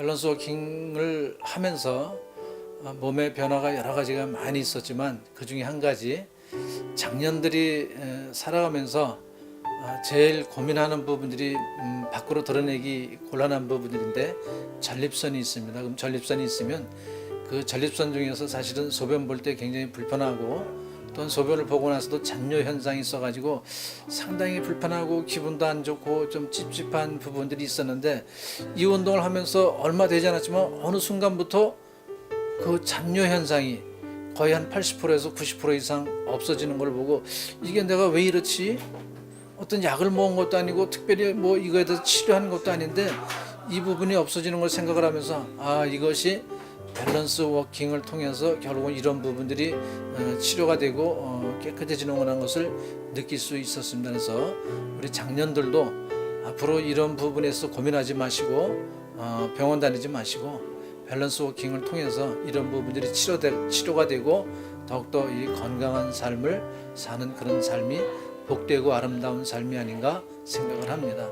밸런스 워킹을 하면서 어, 몸의 변화가 여러 가지가 많이 있었지만 그 중에 한 가지 작년들이 에, 살아가면서 아, 제일 고민하는 부분들이 음, 밖으로 드러내기 곤란한 부분들인데 전립선이 있습니다. 그럼 전립선이 있으면 그 전립선 중에서 사실은 소변 볼 때 굉장히 불편하고 또는 소변을 보고 나서도 잔뇨 현상이 있어가지고 상당히 불편하고 기분도 안 좋고 좀 찝찝한 부분들이 있었는데 이 운동을 하면서 얼마 되지 않았지만 어느 순간부터 그 잔뇨 현상이 거의 한 80%에서 90% 이상 없어지는 걸 보고 이게 내가 왜 이렇지? 어떤 약을 먹은 것도 아니고 특별히 뭐 이거에 대해서 치료하는 것도 아닌데 이 부분이 없어지는 걸 생각을 하면서 아 이것이 밸런스 워킹을 통해서 결국은 이런 부분들이 어, 치료가 되고 어, 깨끗해지는구나 것을 느낄 수 있었습니다. 그래서 우리 장년들도 앞으로 이런 부분에서 고민하지 마시고 어, 병원 다니지 마시고 밸런스 워킹을 통해서 이런 부분들이 치료되, 치료가 되고 더욱더 이 건강한 삶을 사는 그런 삶이 복되고 아름다운 삶이 아닌가 생각을 합니다.